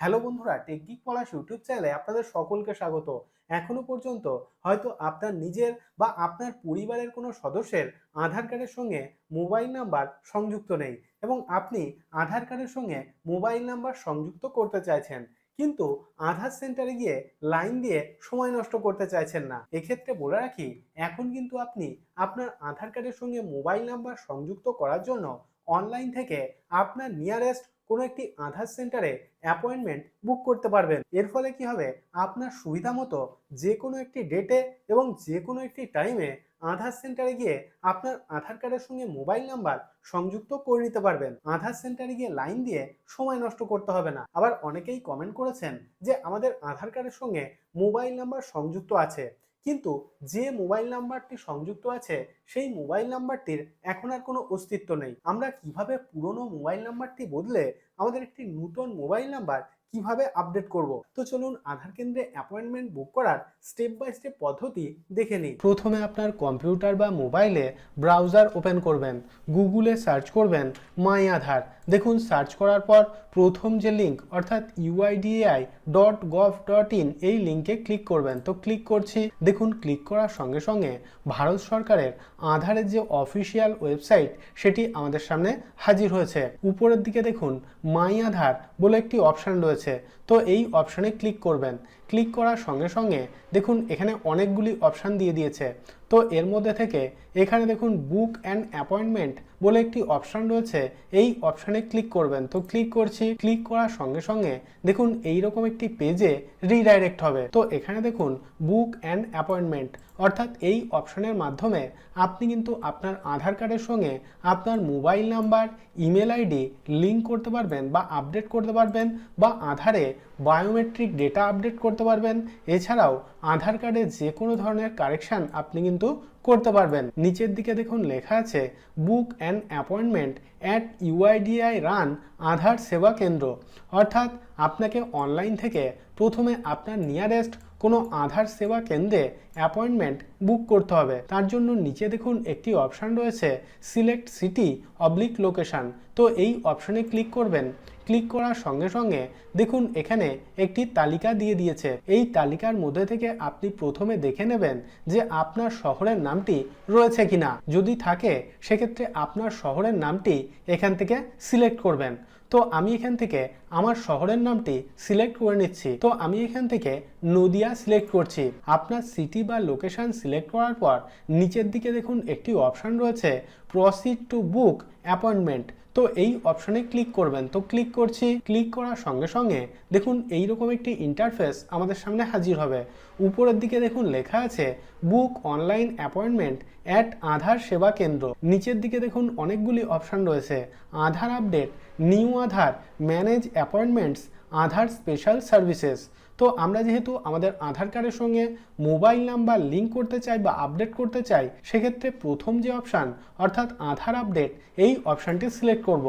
Hello বন্ধুরা টেকগিক পলাশ YouTube চ্যানেলে আপনাদের সকলকে স্বাগত। এখনও পর্যন্ত হয়তো আপনার নিজের বা আপনার পরিবারের কোনো সদস্যের আধার কার্ডের সঙ্গে মোবাইল নাম্বার সংযুক্ত নেই এবং আপনি আধার কার্ডের সঙ্গে মোবাইল নাম্বার সংযুক্ত করতে চাইছেন, কিন্তু আধার সেন্টারে গিয়ে লাইন দিয়ে সময় নষ্ট করতে চাইছেন না। এক্ষেত্রে বলে রাখি, এখন কিন্তু আপনি আপনার আধার কার্ডের সঙ্গে মোবাইল নাম্বার সংযুক্ত করার জন্য অনলাইন থেকে আপনার নিয়ারেস্ট কোনো একটি আধার সেন্টারে অ্যাপয়েন্টমেন্ট বুক করতে পারবেন। এর ফলে কি হবে? আপনার সুবিধা মতো যে কোনো একটি ডেটে এবং যে কোনো একটি টাইমে আধার সেন্টারে গিয়ে আপনার আধার কার্ডের সঙ্গে মোবাইল নাম্বার সংযুক্ত করে নিতে পারবেন। আধার সেন্টারে গিয়ে লাইন দিয়ে সময় নষ্ট করতে হবে না। আবার অনেকেই কমেন্ট করেছেন যে আমাদের আধার কার্ডের সঙ্গে মোবাইল নাম্বার সংযুক্ত আছে। কিন্তু যে মোবাইল নাম্বারটি সংযুক্ত আছে, সেই মোবাইল নাম্বারটির এখন আর কোনো অস্তিত্ব নেই। আমরা কীভাবে পুরনো মোবাইল নাম্বারটি বদলে আমাদের একটি নতুন মোবাইল নাম্বার কীভাবে আপডেট করব? তো চলুন আধার কেন্দ্রে অ্যাপয়েন্টমেন্ট বুক করার স্টেপ বাই স্টেপ পদ্ধতি দেখে নিই। প্রথমে আপনার কম্পিউটার বা মোবাইলে ব্রাউজার ওপেন করবেন গুগলে সার্চ করবেন মাই আধার দেখুন সার্চ করার পর প্রথম যে লিঙ্ক অর্থাৎ UIDAI dot gov dot in এই লিঙ্কে ক্লিক করবেন। তো ক্লিক করছি। দেখুন ক্লিক করার সঙ্গে সঙ্গে ভারত সরকারের আধারের যে অফিসিয়াল ওয়েবসাইট সেটি আমাদের সামনে হাজির হয়েছে। উপরের দিকে দেখুন মাই আধার বলে একটি অপশান রয়েছে। তো এই অপশানে ক্লিক করবেন। ক্লিক করার সঙ্গে সঙ্গে দেখুন এখানে অনেকগুলি অপশান দিয়ে দিয়েছে। তো এর মধ্যে থেকে এখানে দেখুন বুক অ্যান্ড অ্যাপয়েন্টমেন্ট বলে একটি অপশান রয়েছে। এই অপশানে ক্লিক করবেন। তো ক্লিক করছি। ক্লিক করার সঙ্গে সঙ্গে দেখুন এইরকম একটি পেজে রিডাইরেক্ট হবে। তো এখানে দেখুন বুক অ্যান্ড অ্যাপয়েন্টমেন্ট অর্থাৎ এই অপশনের মাধ্যমে আপনি কিন্তু আপনার আধার কার্ডের সঙ্গে আপনার mobile number, email ID link করতে পারবেন বা আপডেট করতে পারবেন বা আধারে বায়োমেট্রিক ডেটা আপডেট করতে পারবেন। এছাড়াও আধার কার্ডে যে কোনো ধরনের কারেকশান আপনি কিন্তু করতে পারবেন। নিচের দিকে দেখুন লেখা আছে, book and appointment at UIDAI run Aadhaar সেবা কেন্দ্র। অর্থাৎ আপনাকে অনলাইন থেকে প্রথমে আপনার নিয়ারেস্ট কোনো আধার সেবা কেন্দ্রে অ্যাপয়েন্টমেন্ট বুক করতে হবে। তার জন্য নিচে দেখুন একটি অপশান রয়েছে সিলেক্ট সিটি অবলিক লোকেশান তো এই অপশানে ক্লিক করবেন। ক্লিক করার সঙ্গে সঙ্গে দেখুন এখানে একটি তালিকা দিয়ে দিয়েছে। এই তালিকার মধ্যে থেকে আপনি প্রথমে দেখে নেবেন যে আপনার শহরের নামটি রয়েছে কিনা। যদি থাকে, সেক্ষেত্রে আপনার শহরের নামটি এখান থেকে সিলেক্ট করবেন। তো আমি এখান থেকে আমার শহরের নামটি সিলেক্ট করে নিচ্ছি। তো আমি এখান থেকে নদিয়া সিলেক্ট করছি। আপনার সিটি বা লোকেশান সিলেক্ট করার পর নিচের দিকে দেখুন একটি অপশান রয়েছে প্রসিড টু বুক অ্যাপয়েন্টমেন্ট তো এই অপশনে ক্লিক করবেন। তো ক্লিক করছি ক্লিক করার সঙ্গে সঙ্গে দেখুন এই রকম একটি ইন্টারফেস আমাদের সামনে হাজির হবে। উপরের দিকে দেখুন লেখা আছে book online appointment at Aadhaar সেবা কেন্দ্র। নিচের দিকে দেখুন অনেকগুলি অপশান রয়েছে। Aadhaar update new Aadhaar manage appointments Aadhaar special services তো আমরা যেহেতু আমাদের আধার কার্ডের সঙ্গে মোবাইল নাম্বার লিঙ্ক করতে চাই বা আপডেট করতে চাই, সেক্ষেত্রে প্রথম যে অপশান, অর্থাৎ আধার আপডেট, এই অপশানটি সিলেক্ট করব।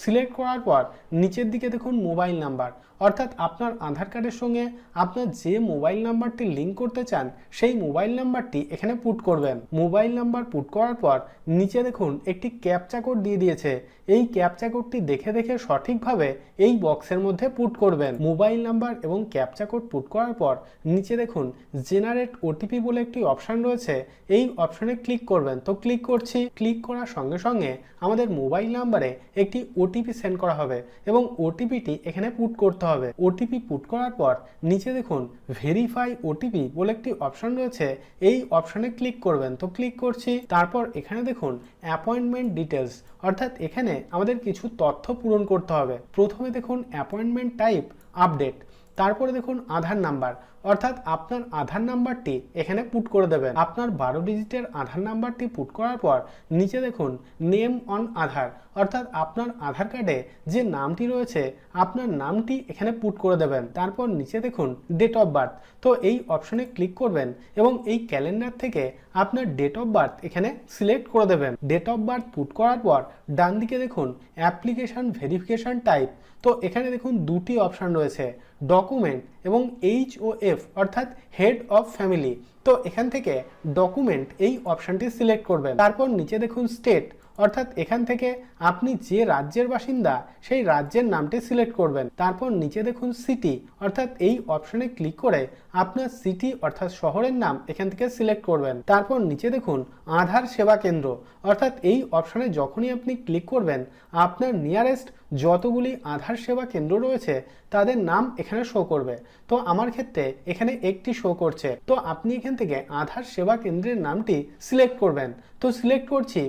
সিলেক্ট করার পর নিচের দিকে দেখুন মোবাইল নাম্বার। অর্থাৎ আপনার আধার কার্ডের সঙ্গে আপনার যে মোবাইল নাম্বারটি লিঙ্ক করতে চান, সেই মোবাইল নাম্বারটি এখানে পুট করবেন। মোবাইল নাম্বার পুট করার পর নিচে দেখুন একটি ক্যাপচা কোড দিয়ে দিয়েছে। এই ক্যাপচা কোডটি দেখে দেখে সঠিকভাবে এই বক্সের মধ্যে পুট করবেন। মোবাইল নাম্বার এবং ক্যাপচা কোড পুট করার পর নিচে দেখুন জেনারেট ওটিপি বলে একটি অপশান রয়েছে। এই অপশানে ক্লিক করবেন। তো ক্লিক করছি। ক্লিক করার সঙ্গে সঙ্গে আমাদের মোবাইল নাম্বারে একটি ওটিপি সেন্ড করা হবে এবং ওটিপিটি এখানে পুট করতে হবে। ওটিপি পুট করার পর নিচে দেখুন ভেরিফাই ওটিপি বলে একটি অপশন রয়েছে। এই অপশনে ক্লিক করবেন। তো ক্লিক করছি, তারপর এখানে দেখুন অ্যাপয়েন্টমেন্ট ডিটেলস অর্থাৎ এখানে আমাদের কিছু তথ্য পূরণ করতে হবে। প্রথমে দেখুন অ্যাপয়েন্টমেন্ট টাইপ আপডেট তারপরে দেখুন আধার নাম্বার। অর্থাৎ আপনার আধার নাম্বারটি এখানে পুট করে দেবেন। আপনার বারো ডিজিটের আধার নাম্বারটি পুট করার পর নিচে দেখুন নেম অন আধার। অর্থাৎ আপনার আধার কার্ডে যে নামটি রয়েছে, আপনার নামটি এখানে পুট করে দেবেন। তারপর নিচে দেখুন ডেট অফ বার্থ তো এই অপশনে ক্লিক করবেন এবং এই ক্যালেন্ডার থেকে আপনার ডেট অফ বার্থ এখানে সিলেক্ট করে দেবেন। ডেট অফ বার্থ পুট করার পর ডান দিকে দেখুন অ্যাপ্লিকেশন ভেরিফিকেশন টাইপ তো এখানে দেখুন দুটি অপশান রয়েছে ডকুমেন্ট এবং এইচ ও এফ অর্থাৎ হেড অফ ফ্যামিলি তো এখান থেকে ডকুমেন্ট এই অপশানটি সিলেক্ট করবেন। তারপর নিচে দেখুন স্টেট অর্থাৎ এখান থেকে আপনি যে রাজ্যের বাসিন্দা, সেই রাজ্যের নামটি সিলেক্ট করবেন। তারপর নিচে দেখুন সিটি অর্থাৎ এই অপশনে ক্লিক করে আপনার সিটি অর্থাৎ শহরের নাম এখান থেকে সিলেক্ট করবেন। তারপর নিচে দেখুন আধার সেবা কেন্দ্র, অর্থাৎ এই অপশনে যখনই আপনি ক্লিক করবেন, আপনার নিয়ারেস্ট যতগুলি আধার সেবা কেন্দ্র রয়েছে, তাদের নাম এখানে শো করবে। তো আমার ক্ষেত্রে এখানে একটি শো করছে। তো আপনি এখান থেকে আধার সেবা কেন্দ্রের নামটি সিলেক্ট করবেন। তো সিলেক্ট করছি।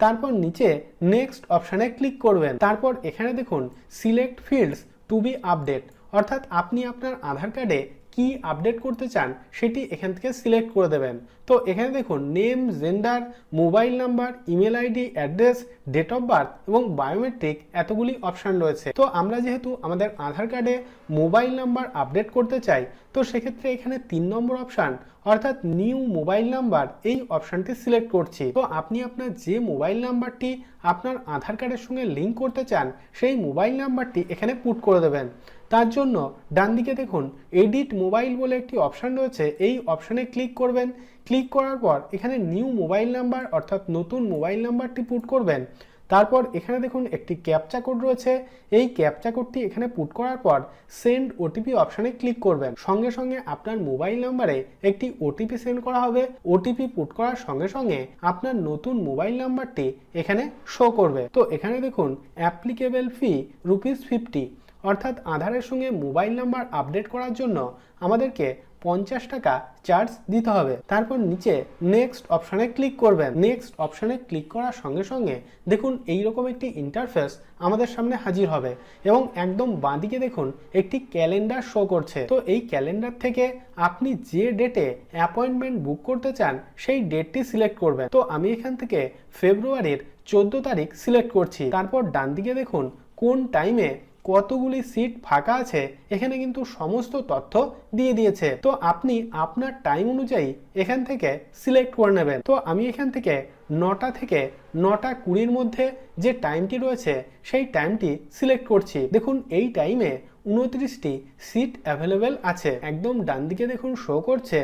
তারপর নিচে নেক্সট অপশানে ক্লিক করবেন। তারপর এখানে দেখুন select fields to be update অর্থাৎ আপনি আপনার আধার কার্ডে কি আপডেট করতে চান সেটি এখান থেকে সিলেক্ট করে দেবেন। তো এখানে দেখুন name gender mobile number email ID address date of birth এবং বায়োমেট্রিক এতগুলি অপশান রয়েছে। তো আমরা যেহেতু আমাদের আধার কার্ডে মোবাইল নাম্বার আপডেট করতে চাই, তো সেক্ষেত্রে এখানে তিন নম্বর অপশান অর্থাৎ নিউ মোবাইল নাম্বার এই অপশানটি সিলেক্ট করছি। তো আপনি আপনার যে মোবাইল নাম্বারটি আপনার আধার কার্ডের সঙ্গে লিঙ্ক করতে চান, সেই মোবাইল নাম্বারটি এখানে পুট করে দেবেন। তার জন্য ডান দিকে দেখুন এডিট মোবাইল বলে একটি অপশান রয়েছে। এই অপশানে ক্লিক করবেন। ক্লিক করার পর এখানে নিউ মোবাইল নাম্বার অর্থাৎ নতুন মোবাইল নাম্বারটি পুট করবেন। তারপর এখানে দেখুন একটি ক্যাপচা কোড রয়েছে। এই ক্যাপচা কোডটি এখানে পুট করার পর সেন্ড ওটিপি অপশানে ক্লিক করবেন। সঙ্গে সঙ্গে আপনার মোবাইল নাম্বারে একটি ওটিপি সেন্ড করা হবে। ওটিপি পুট করার সঙ্গে সঙ্গে আপনার নতুন মোবাইল নাম্বারটি এখানে শো করবে। তো এখানে দেখুন অ্যাপ্লিকেবল ফি রুপিস ফিফটি অর্থাৎ আধারের সঙ্গে মোবাইল নাম্বার আপডেট করার জন্য আমাদেরকে পঞ্চাশ টাকা চার্জ দিতে হবে। তারপর নিচে নেক্সট অপশানে ক্লিক করবেন। নেক্সট অপশানে ক্লিক করার সঙ্গে সঙ্গে দেখুন এই রকম একটি ইন্টারফেস আমাদের সামনে হাজির হবে এবং একদম বাঁদিকে দেখুন একটি ক্যালেন্ডার শো করছে। তো এই ক্যালেন্ডার থেকে আপনি যে ডেটে অ্যাপয়েন্টমেন্ট বুক করতে চান, সেই ডেটটি সিলেক্ট করবেন। তো আমি এখান থেকে ফেব্রুয়ারির চোদ্দ তারিখ সিলেক্ট করছি। তারপর ডান দিকে দেখুন কোন টাইমে কতগুলি সিট ফাঁকা আছে, এখানে কিন্তু সমস্ত তথ্য দিয়ে দিয়েছে। তো আপনি আপনার টাইম অনুযায়ী এখান থেকে সিলেক্ট করে নেবেন। তো আমি এখান থেকে নটা থেকে নটা কুড়ির মধ্যে যে টাইমটি রয়েছে, সেই টাইমটি সিলেক্ট করছি। দেখুন, এই টাইমে উনত্রিশটি সিট অ্যাভেলেবেল আছে। একদম ডান দিকে দেখুন, শো করছে,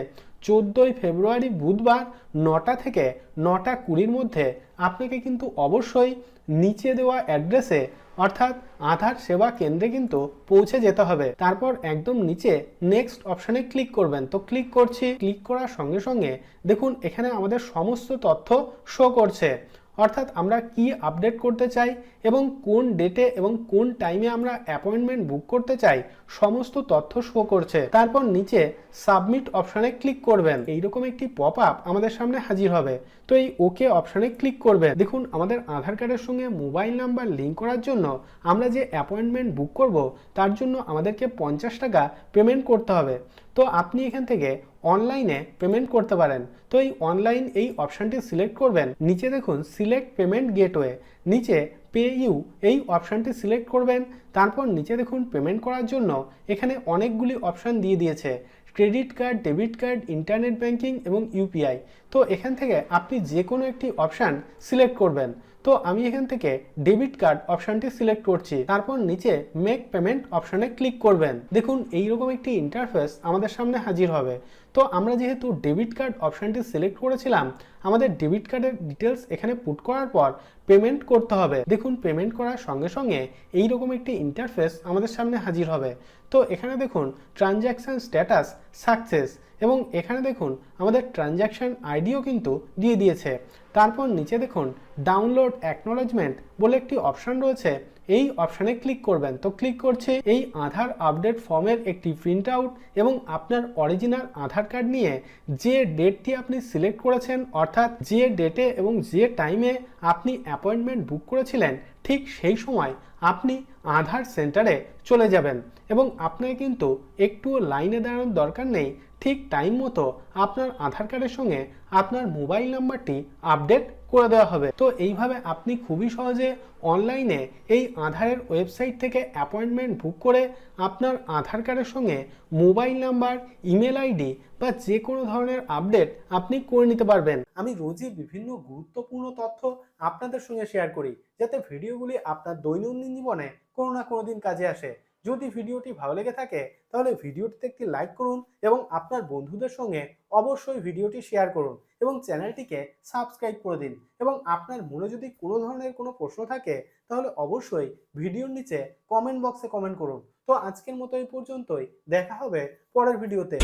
চোদ্দোই ফেব্রুয়ারি বুধবার নটা থেকে নটা কুড়ির মধ্যে আপনাকে কিন্তু অবশ্যই নিচে দেওয়া অ্যাড্রেসে অর্থাৎ আধার সেবা কেন্দ্রে কিন্তু পৌঁছে যেতে হবে। তারপর একদম নিচে নেক্সট অপশানে ক্লিক করবেন। তো ক্লিক করছি ক্লিক করার সঙ্গে সঙ্গে দেখুন এখানে আমাদের সমস্ত তথ্য শো করছে। অর্থাৎ আমরা কি আপডেট করতে চাই এবং কোন ডেটে এবং কোন টাইমে আমরা অ্যাপয়েন্টমেন্ট বুক করতে চাই, সমস্ত তথ্য শো করছে। তারপর নিচে সাবমিট অপশানে ক্লিক করবেন। এইরকম একটি পপ আপ আমাদের সামনে হাজির হবে। তো এই ওকে অপশানে ক্লিক করবেন। দেখুন, আমাদের আধার কার্ডের সঙ্গে মোবাইল নাম্বার লিঙ্ক করার জন্য আমরা যে অ্যাপয়েন্টমেন্ট বুক করব, তার জন্য আমাদেরকে পঞ্চাশ টাকা পেমেন্ট করতে হবে। তো আপনি এখান থেকে অনলাইনে পেমেন্ট করতে পারেন। তো এই অনলাইন এই অপশানটি সিলেক্ট করবেন। নিচে দেখুন সিলেক্ট পেমেন্ট গেটওয়ে নিচে পে ইউ এই অপশানটি সিলেক্ট করবেন। তারপর নিচে দেখুন পেমেন্ট করার জন্য এখানে অনেকগুলি অপশান দিয়ে দিয়েছে। Credit card debit card internet banking এবং ইউপিআই তো এখান থেকে আপনি যে কোনো একটি অপশান সিলেক্ট করবেন। তো আমি এখান থেকে ডেবিট কার্ড অপশানটি সিলেক্ট করছি। তারপর নিচে মেক পেমেন্ট অপশানে ক্লিক করবেন। দেখুন, এইরকম একটি ইন্টারফেস আমাদের সামনে হাজির হবে। তো আমরা যেহেতু ডেবিট কার্ড অপশানটি সিলেক্ট করেছিলাম, আমাদের ডেবিট কার্ডের ডিটেলস এখানে পুট করার পর পেমেন্ট করতে হবে। দেখুন পেমেন্ট করার সঙ্গে সঙ্গে এইরকম একটি ইন্টারফেস আমাদের সামনে হাজির হবে। তো এখানে দেখুন ট্রানজ্যাকশান স্ট্যাটাস সাকসেস। এবং এখানে দেখুন, আমাদের ট্রানজ্যাকশান আইডিও কিন্তু দিয়ে দিয়েছে। তারপর নিচে দেখুন, ডাউনলোড অ্যাকনোলেজমেন্ট বলে একটি অপশান রয়েছে। এই অপশানে ক্লিক করবেন। তো ক্লিক করছে, এই আধার আপডেট ফর্মের একটি প্রিন্ট আউট এবং আপনার অরিজিনাল আধার কার্ড নিয়ে যে ডেটটি আপনি সিলেক্ট করেছেন, অর্থাৎ যে ডেটে এবং যে টাইমে আপনি অ্যাপয়েন্টমেন্ট বুক করেছিলেন, ঠিক সেই সময় আপনি আধার সেন্টারে চলে যাবেন এবং আপনাকে কিন্তু একটুও লাইনে দাঁড়ানোর দরকার নেই, ঠিক টাইম মতো আপনার আধার কার্ডের সঙ্গে আপনার মোবাইল নাম্বারটি আপডেট করে দেওয়া হবে। তো এইভাবে আপনি খুবই সহজে অনলাইনে এই আধারের ওয়েবসাইট থেকে অ্যাপয়েন্টমেন্ট বুক করে আপনার আধার কার্ডের সঙ্গে মোবাইল নাম্বার, ইমেল আইডি বা যে কোনো ধরনের আপডেট আপনি করে নিতে পারবেন। আমি রোজই বিভিন্ন গুরুত্বপূর্ণ তথ্য আপনাদের সঙ্গে শেয়ার করি, যাতে ভিডিওগুলি আপনার দৈনন্দিন জীবনে কোনো না কোনো দিন কাজে আসে। যদি ভিডিওটি ভালো লেগে থাকে, তাহলে ভিডিওটিতে একটি লাইক করুন এবং আপনার বন্ধুদের সঙ্গে অবশ্যই ভিডিওটি শেয়ার করুন। এবং চ্যানেলটিকে সাবস্ক্রাইব করে দিন। এবং আপনার মনে যদি কোনো ধরনের কোনো প্রশ্ন থাকে, তাহলে অবশ্যই ভিডিওর নিচে কমেন্ট বক্সে কমেন্ট করুন। তো আজকের মতো এই পর্যন্তই। দেখা হবে পরের ভিডিওতে।